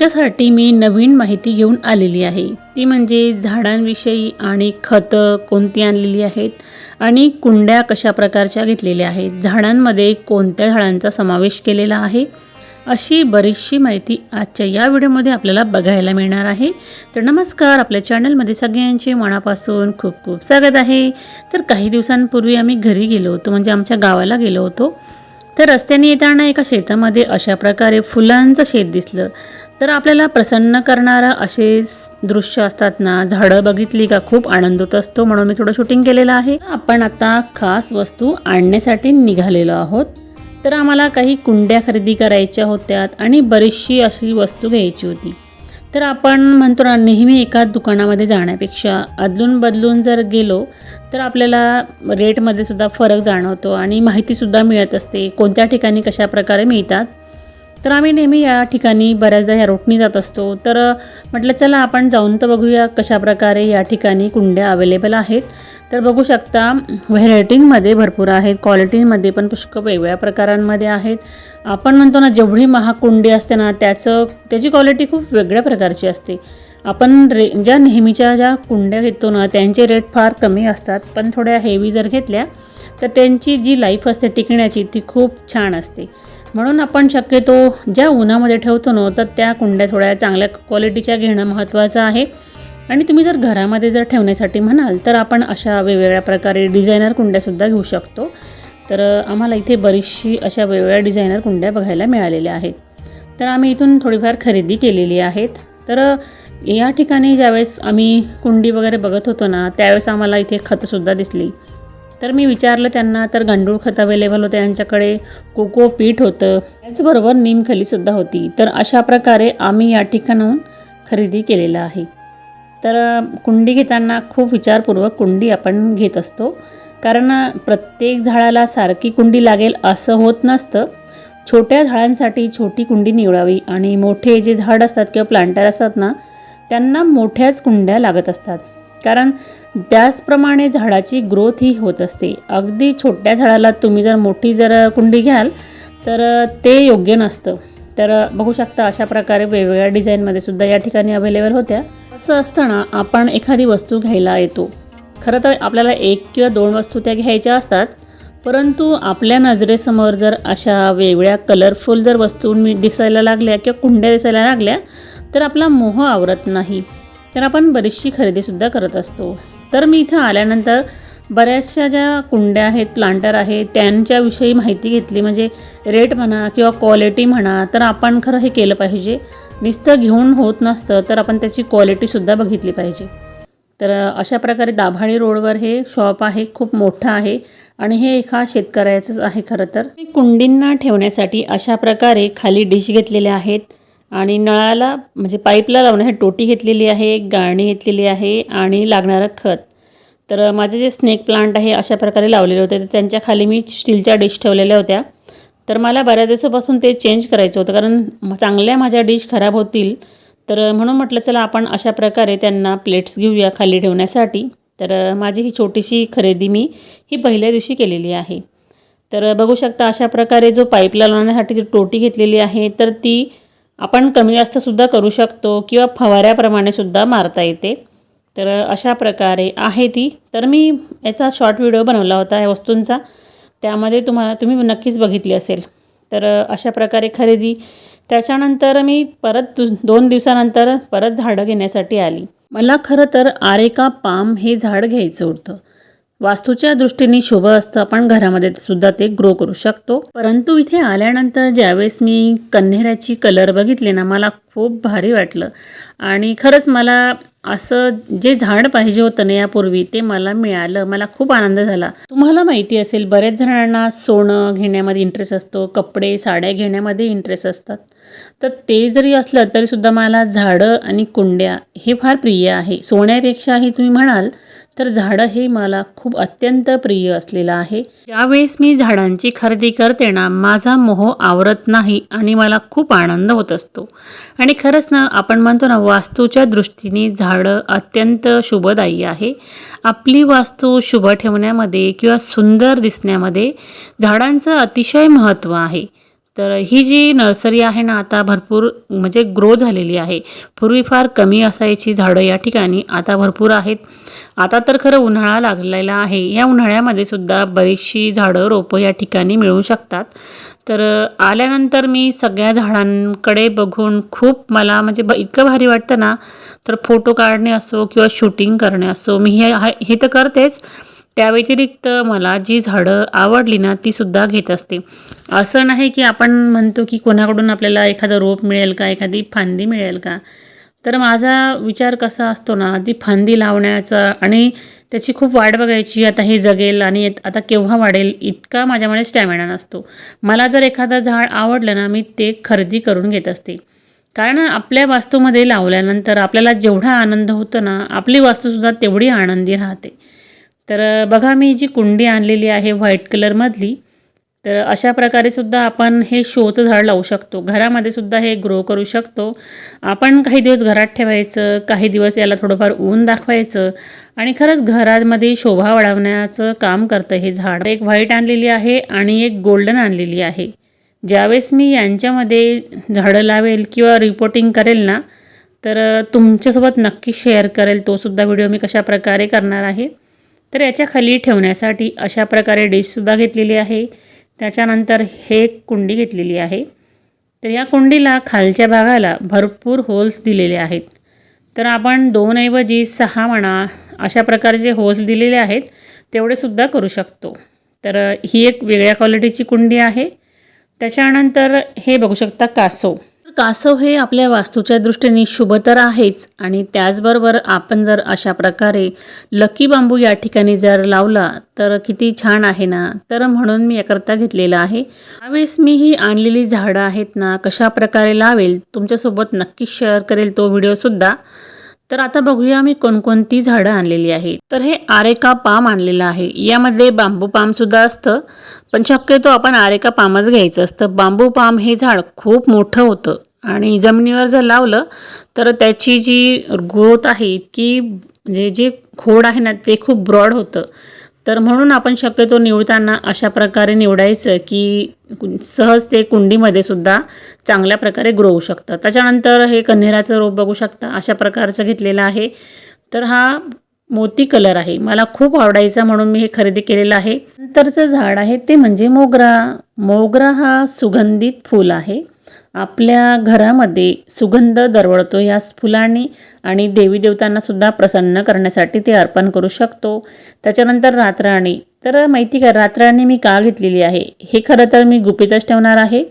तुमच्यासाठी मी नवीन माहिती घेऊन आलेली आहे. ती म्हणजे झाडांविषयी आणि खतं कोणती आणलेली आहेत आणि कुंड्या कशा प्रकारच्या घेतलेल्या आहेत. झाडांमध्ये कोणत्या झाडांचा समावेश केलेला आहे? अशी बरीचशी माहिती आजच्या या व्हिडिओमध्ये आपल्याला बघायला मिळणार आहे. तर नमस्कार आपल्या चॅनलमध्ये सगळ्यांचे मनापासून खूप खूप स्वागत आहे. तर काही दिवसांपूर्वी आम्ही घरी गेलो होतो म्हणजे आमच्या गावाला गेलो होतो. तर रस्त्याने येताना एका शेतामध्ये अशा प्रकारे फुलांचं शेत दिसलं. तर आपल्याला प्रसन्न करणारं असे दृश्य असतात ना झाडं बघितली का खूप आनंद होत असतो म्हणून मी थोडं शूटिंग केलेलं आहे. आपण आता खास वस्तू आणण्यासाठी निघालेलो आहोत. तर आम्हाला काही कुंड्या खरेदी करायच्या होत्या आणि बरीचशी अशी वस्तू घ्यायची होती. तर आपण म्हणतो ना नेहमी एकाच दुकानामध्ये जाण्यापेक्षा अदलून बदलून जर गेलो तर आपल्याला रेटमध्ये सुद्धा फरक जाणवतो आणि माहितीसुद्धा मिळत असते. कोणत्या ठिकाणी कशा प्रकारे मिळतात तर आम्ही नेहमी या ठिकाणी बऱ्याचदा ह्या रोटनी जात असतो. तर म्हटलं चला आपण जाऊन तर बघूया कशाप्रकारे या ठिकाणी कुंड्या अवेलेबल आहेत. तर बघू शकता व्हेरायटींमध्ये भरपूर आहेत क्वालिटीमध्ये पण पुष्कळ वेगवेगळ्या प्रकारांमध्ये आहेत. आपण म्हणतो ना जेवढी महाग कुंडी असते ना त्याचं त्याची क्वालिटी खूप वेगळ्या प्रकारची असते. आपण रे ज्या नेहमीच्या ज्या कुंड्या घेतो ना त्यांचे रेट फार कमी असतात. पण थोड्या हेवी जर घेतल्या तर त्यांची जी लाईफ असते टिकण्याची ती खूप छान असते. म्हणून आपण शक्यतो ज्या उन्हामध्ये ठेवतो ना तर त्या कुंड्या थोड्या चांगल्या क्वालिटीच्या घेणं महत्त्वाचं आहे. आणि तुम्ही जर घरामध्ये जर ठेवण्यासाठी म्हणाल तर आपण अशा वेगवेगळ्या प्रकारे डिझायनर कुंड्यासुद्धा घेऊ शकतो. तर आम्हाला इथे बरीचशी अशा वेगवेगळ्या डिझायनर कुंड्या बघायला मिळालेल्या आहेत. तर आम्ही इथून थोडीफार खरेदी केलेली आहेत. तर या ठिकाणी ज्यावेळेस आम्ही कुंडी वगैरे बघत होतो ना त्यावेळेस आम्हाला इथे खतंसुद्धा दिसली. तर मी विचारलं त्यांना तर गांडूळ खत अवेलेबल होतं यांच्याकडे कोको पीठ होतं. त्याचबरोबर निमखलीसुद्धा होती. तर अशा प्रकारे आम्ही या ठिकाणाहून खरेदी केलेलं आहे. तर कुंडी घेताना खूप विचारपूर्वक कुंडी आपण घेत असतो. कारण प्रत्येक झाडाला सारखी कुंडी लागेल असं होत नसतं. छोट्या झाडांसाठी छोटी कुंडी निवडावी आणि मोठे जे झाड असतात किंवा प्लांटर असतात ना त्यांना मोठ्याच कुंड्या लागत असतात. कारण त्याचप्रमाणे झाडाची ग्रोथ ही होत असते. अगदी छोट्या झाडाला तुम्ही जर मोठी जर कुंडी घ्याल तर ते योग्य नसतं. तर बघू शकता अशा प्रकारे वेगवेगळ्या डिझाईनमध्ये सुद्धा या ठिकाणी अवेलेबल होत्या. असं असताना आपण एखादी वस्तू घ्यायला येतो. खरं तर आपल्याला एक किंवा दोन वस्तू त्या घ्यायच्या असतात परंतु आपल्या नजरेसमोर जर अशा वेगवेगळ्या कलरफुल जर वस्तू मी दिसायला लागल्या किंवा कुंड्या दिसायला लागल्या तर आपला मोह आवरत नाही. तर आपण बरीचशी खरेदीसुद्धा करत असतो. तर मी इथं आल्यानंतर बऱ्याचशा ज्या कुंड्या आहेत प्लांटर आहेत त्यांच्याविषयी माहिती घेतली. म्हणजे रेट म्हणा किंवा क्वालिटी म्हणा तर आपण खरं हे केलं पाहिजे. नुसतं घेऊन होत नसतं तर आपण त्याची क्वालिटीसुद्धा बघितली पाहिजे. तर अशा प्रकारे दाभाडी रोडवर हे शॉप आहे खूप मोठं आहे आणि हे एका शेतकऱ्याचंच आहे खरं तर. कुंडींना ठेवण्यासाठी अशा प्रकारे खाली डिश घेतलेल्या आहेत. आणि नळाला म्हणजे पाईपला लावण्यासाठी टोटी घेतलेली आहे गाळणी घेतलेली आहे आणि लागणारं खत. तर माझे जे स्नेक प्लांट आहे अशा प्रकारे लावलेले होते. तर त्यांच्या खाली मी स्टीलच्या डिश ठेवलेल्या होत्या. तर मला बऱ्याच दिवसापासून ते चेंज करायचं होतं कारण चांगल्या माझ्या डिश खराब होतील. तर म्हणून म्हटलं चला आपण अशा प्रकारे त्यांना प्लेट्स घेऊया खाली ठेवण्यासाठी. तर माझी ही छोटीशी खरेदी मी ही पहिल्या दिवशी केलेली आहे. तर बघू शकता अशा प्रकारे जो पाईपला लावण्यासाठी जी टोटी घेतलेली आहे तर ती आपण कमी जास्तसुद्धा करू शकतो किंवा फवाऱ्याप्रमाणे सुद्धा मारता येते. तर अशा प्रकारे आहे ती. तर मी याचा शॉर्ट व्हिडिओ बनवला होता या वस्तूंचा. त्यामध्ये तुम्हाला तुम्ही नक्कीच बघितली असेल. तर अशा प्रकारे खरेदी. त्याच्यानंतर मी परत दोन दिवसानंतर परत झाडं घेण्यासाठी आली. मला खरं तर आरेका पाम हे झाड घ्यायचं होतं. वास्तूच्या दृष्टीने शुभ असतं. आपण घरामध्ये सुद्धा ते ग्रो करू शकतो. परंतु इथे आल्यानंतर ज्यावेळेस मी कन्हेऱ्याची कलर बघितले ना मला खूप भारी वाटलं. आणि खरंच मला असं जे झाड पाहिजे होतं ना यापूर्वी ते मला मिळालं. मला खूप आनंद झाला. तुम्हाला माहिती असेल बऱ्याच जणांना सोनं घेण्यामध्ये इंटरेस्ट असतो कपडे साड्या घेण्यामध्ये इंटरेस्ट असतात. तर ते जरी असलं तरीसुद्धा मला झाडं आणि कुंड्या हे फार प्रिय आहे. सोन्यापेक्षाही तुम्ही म्हणाल तर झाडं हे मला खूप अत्यंत प्रिय असलेलं आहे. ज्यावेळेस मी झाडांची खरेदी करते ना माझा मोह आवरत नाही आणि मला खूप आनंद होत असतो. आणि खरंच ना आपण म्हणतो ना वास्तूच्या दृष्टीने झाडं अत्यंत शुभदायी आहे. आपली वास्तू शुभ ठेवण्यामध्ये किंवा सुंदर दिसण्यामध्ये झाडांचं अतिशय महत्त्व आहे. तर ही जी नर्सरी आहे ना आता भरपूर म्हणजे ग्रो झालेली आहे. पूर्वी फार कमी असायची झाडं या ठिकाणी आता भरपूर आहेत. आता तर खरं उन्हाळा लागलेला आहे. या उन्हाळ्यामध्ये सुद्धा बरीचशी झाडं रोपं या ठिकाणी मिळू शकतात. तर आल्यानंतर मी सगळ्या झाडांकडे बघून खूप मला म्हणजे ब इतकं भारी वाटतं ना तर फोटो काढणे असो किंवा शूटिंग करणे असो मी हे हे तर करतेच. त्या व्यतिरिक्त मला जी झाडं आवडली ना तीसुद्धा घेत असते. असं नाही की आपण म्हणतो की कोणाकडून आपल्याला एखादं रोप मिळेल का एखादी फांदी मिळेल का? तर माझा विचार कसा असतो ना ती फांदी लावण्याचा आणि त्याची खूप वाट बघायची आता हे जगेल आणि आता केव्हा वाढेल इतका माझ्यामध्ये स्टॅमिना नसतो. मला जर एखादं झाड आवडलं ना मी ते खरेदी करून घेत असते. कारण आपल्या वास्तूमध्ये लावल्यानंतर आपल्याला जेवढा आनंद होतो ना आपली वास्तूसुद्धा तेवढी आनंदी राहते. तर बघा मी जी कुंडी आणलेली आहे व्हाईट कलरमधली तर अशा प्रकारे सुद्धा आपण हे शोचं झाड लावू शकतो. घरामध्ये सुद्धा हे ग्रो करू शकतो. आपण काही दिवस घरात ठेवायचं काही दिवस याला थोडंफार ऊन दाखवायचं आणि खरंच घरामध्ये शोभा वाढवण्याचं काम करतं हे झाड. एक व्हाईट आणलेली आहे आणि एक गोल्डन आणलेली आहे. ज्यावेळेस मी यांच्यामध्ये झाडं लावेल किंवा रिपोर्टिंग करेल ना तर तुमच्यासोबत नक्की शेअर करेल. तोसुद्धा व्हिडिओ मी कशाप्रकारे करणार आहे. तर याच्या खाली ठेवण्यासाठी अशा प्रकारे डिशसुद्धा घेतलेली आहे. त्याच्यानंतर हे कुंडी घेतलेली आहे. तर या कुंडीला खालच्या भागाला भरपूर होल्स दिलेले आहेत. तर आपण दोनऐवजी सहा म्हणा अशा प्रकारचे होल्स दिलेले आहेत तेवढेसुद्धा करू शकतो. तर ही एक वेगळ्या क्वालिटीची कुंडी आहे. त्याच्यानंतर हे बघू शकता कासो कासव हे आपल्या वास्तूच्या दृष्टीने शुभ तर आहेच आणि त्याचबरोबर आपण जर अशा प्रकारे लकी बांबू या ठिकाणी जर लावला तर किती छान आहे ना? तर म्हणून मी याकरता घेतलेला आहे. त्यावेळेस मी ही आणलेली झाडं आहेत ना कशा प्रकारे लावेल तुमच्यासोबत नक्की शेअर करेल तो व्हिडिओसुद्धा तर आता बघूया मी कोणकोणती झाडं आणलेली आहेत. तर हे आरेका पाम आणलेलं आहे. यामध्ये बांबू पामसुद्धा असतं पण शक्यतो आपण आरेका पामच घ्यायचं असतं. बांबू पाम हे झाड खूप मोठं होतं. आणि जमिनीवर जर लावलं तर त्याची जी ग्रोथ आहे की म्हणजे जे खोड आहे ना ते खूप ब्रॉड होतं. तर म्हणून आपण शक्यतो निवडताना अशा प्रकारे निवडायचं की सहज ते कुंडीमध्ये सुद्धा चांगल्या प्रकारे ग्रो होऊ शकतं. त्याच्यानंतर हे कन्हेराचं रोप बघू शकता अशा प्रकारचं घेतलेलं आहे. तर हा मोती कलर आहे. मला खूप आवडायचा म्हणून मी हे खरेदी केलेलं आहे. नंतरचं झाड आहे ते म्हणजे मोगरा. मोगरा हा सुगंधित फूल आहे. आपल्या घरामध्ये सुगंध दरवळतो या फुलांनी आणि देवी देवतांनासुद्धा प्रसन्न करण्यासाठी ते अर्पण करू शकतो. त्याच्यानंतर रातराणी. तर माहिती का रातराणी मी का घेतलेली आहे? हे खरं तर मी गुपितच ठेवणार आहे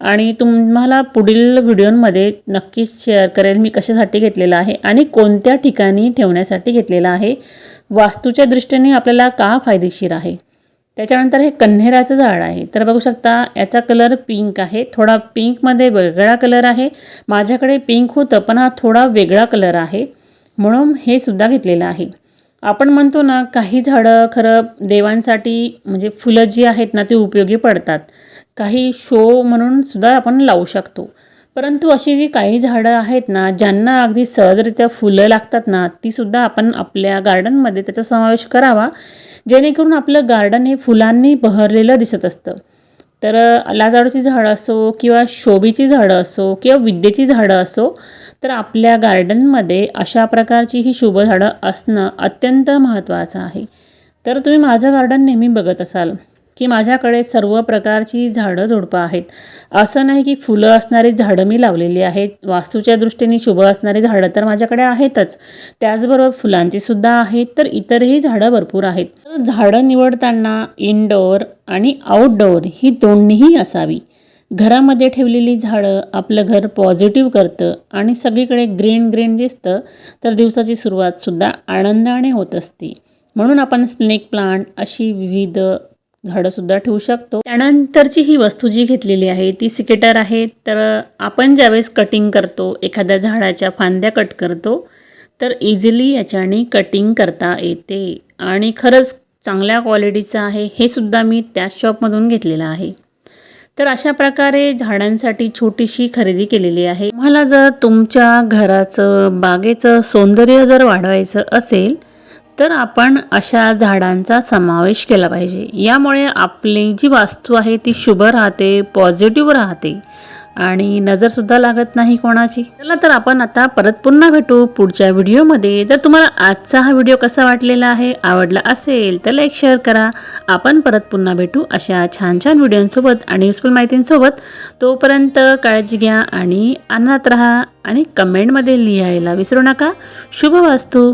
आणि तुम्हाला पुढील व्हिडिओमध्ये नक्कीच शेअर करेल मी कशासाठी घेतलेलं आहे आणि कोणत्या ठिकाणी ठेवण्यासाठी घेतलेलं आहे. वास्तूच्या दृष्टीने आपल्याला का फायदेशीर आहे? त्याच्यानंतर हे कन्हेराचं झाड आहे. तर बघू शकता याचा कलर पिंक आहे. थोडा पिंकमध्ये वेगळा कलर आहे. माझ्याकडे पिंक होतं पण हा थोडा वेगळा कलर आहे. म्हणून हे सुद्धा घेतलेलं आहे. आपण म्हणतो ना काही झाडं खरं देवांसाठी म्हणजे फुलं जी आहेत ना ती उपयोगी पडतात. काही शो म्हणून सुद्धा आपण लावू शकतो. परंतु अशी जी काही झाडं आहेत ना ज्यांना अगदी सहजरित्या फुलं लागतात ना तीसुद्धा आपण आपल्या गार्डनमध्ये त्याचा समावेश करावा. जेणेकरून आपलं गार्डन हे फुलांनी बहरलेलं दिसत असतं. तर लाजाडूची झाडं असो किंवा शोभेची झाडं असो किंवा विद्येची झाडं असो तर आपल्या गार्डनमध्ये अशा प्रकारची ही शुभ झाडं असणं अत्यंत महत्त्वाचं आहे. तर तुम्ही माझं गार्डन नेहमी बघत असाल. की माझ्याकडे सर्व प्रकारची झाडं झुडपं आहेत. असं नाही की फुलं असणारी झाडं मी लावलेली आहेत. वास्तूच्या दृष्टीने शुभ असणारी झाडं तर माझ्याकडे आहेतच. त्याचबरोबर फुलांची सुद्धा आहेत तर इतरही झाडं भरपूर आहेत. तर झाडं निवडताना इनडोअर आणि आउटडोअर ही दोन्हीही असावी. घरामध्ये ठेवलेली झाडं आपलं घर पॉझिटिव्ह करतं आणि सगळीकडे ग्रीन ग्रीन दिसतं तर दिवसाची सुरुवातसुद्धा आनंदाने होत असते. म्हणून आपण स्नेक प्लांट अशी विविध झाडंसुद्धा ठेवू शकतो. त्यानंतरची ही वस्तू जी घेतलेली आहे ती सिकेटर आहे. तर आपण ज्यावेळेस कटिंग करतो एखाद्या झाडाच्या फांद्या कट करतो तर इझिली याच्याने कटिंग करता येते. आणि खरंच चांगल्या क्वालिटीचं आहे हे सुद्धा मी त्याच शॉपमधून घेतलेलं आहे. तर अशा प्रकारे झाडांसाठी छोटीशी खरेदी केलेली आहे. मला जर तुमच्या घराचं बागेचं सौंदर्य जर वाढवायचं असेल तर आपण अशा झाडांचा समावेश केला पाहिजे. यामुळे आपली जी वास्तू आहे ती शुभ राहते पॉझिटिव्ह राहते आणि नजरसुद्धा लागत नाही कोणाची. चला तर आपण आता परत पुन्हा भेटू पुढच्या व्हिडिओमध्ये. जर तुम्हाला आजचा हा व्हिडिओ कसा वाटलेला आहे आवडला असेल तर लाईक शेअर करा. आपण परत पुन्हा भेटू अशा छान छान व्हिडिओंसोबत आणि युजफुल माहितींसोबत. तोपर्यंत काळजी घ्या आणि आनंदात राहा आणि कमेंटमध्ये लिहायला विसरू नका. शुभ वास्तू.